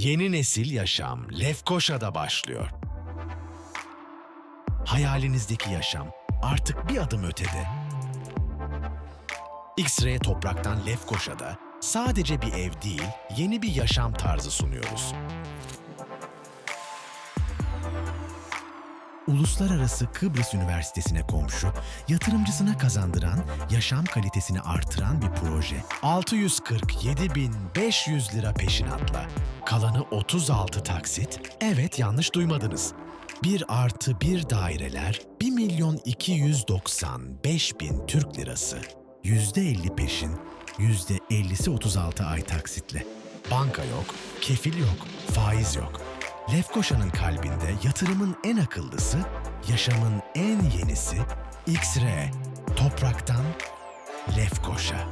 Yeni nesil yaşam Lefkoşa'da başlıyor. Hayalinizdeki yaşam artık bir adım ötede. X-Ray Toprak'tan Lefkoşa'da sadece bir ev değil, yeni bir yaşam tarzı sunuyoruz. Uluslararası Kıbrıs Üniversitesi'ne komşu, yatırımcısına kazandıran, yaşam kalitesini artıran bir proje. 647.500 lira peşinatla. Kalanı 36 taksit. Evet yanlış duymadınız. 1 artı 1 daireler 1 milyon 295 bin Türk lirası. %50 peşin, %50'si 36 ay taksitle. Banka yok, kefil yok, faiz yok. Lefkoşa'nın kalbinde yatırımın en akıllısı, yaşamın en yenisi X-Ray. Topraktan Lefkoşa.